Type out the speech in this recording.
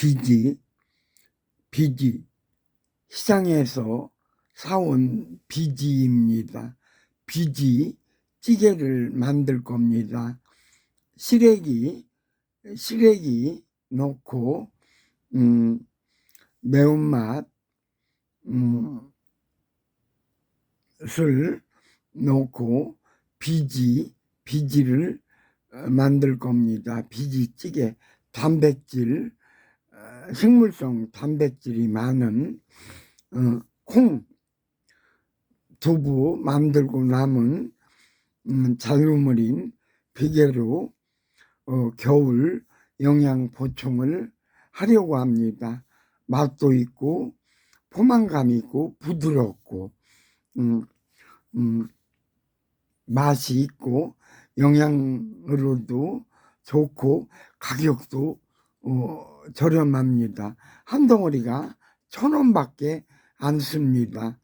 비지, 비지, 시장에서 사온 비지입니다. 비지 찌개를 만들 겁니다. 시래기, 시래기 넣고, 음, 매운맛, 음, 술 넣고, 비지, 비지를 어, 만들 겁니다. 비지찌개, 단백질, 어, 식물성 단백질이 많은 어, 콩, 두부 만들고 남은 음, 잔류물인 비계로 어, 겨울 영양 보충을 하려고 합니다. 맛도 있고 포만감 있고 부드럽고 음, 음, 맛이 있고 영양으로도 좋고 가격도 어, 저렴합니다. 한 덩어리가 천 원밖에 안 씁니다.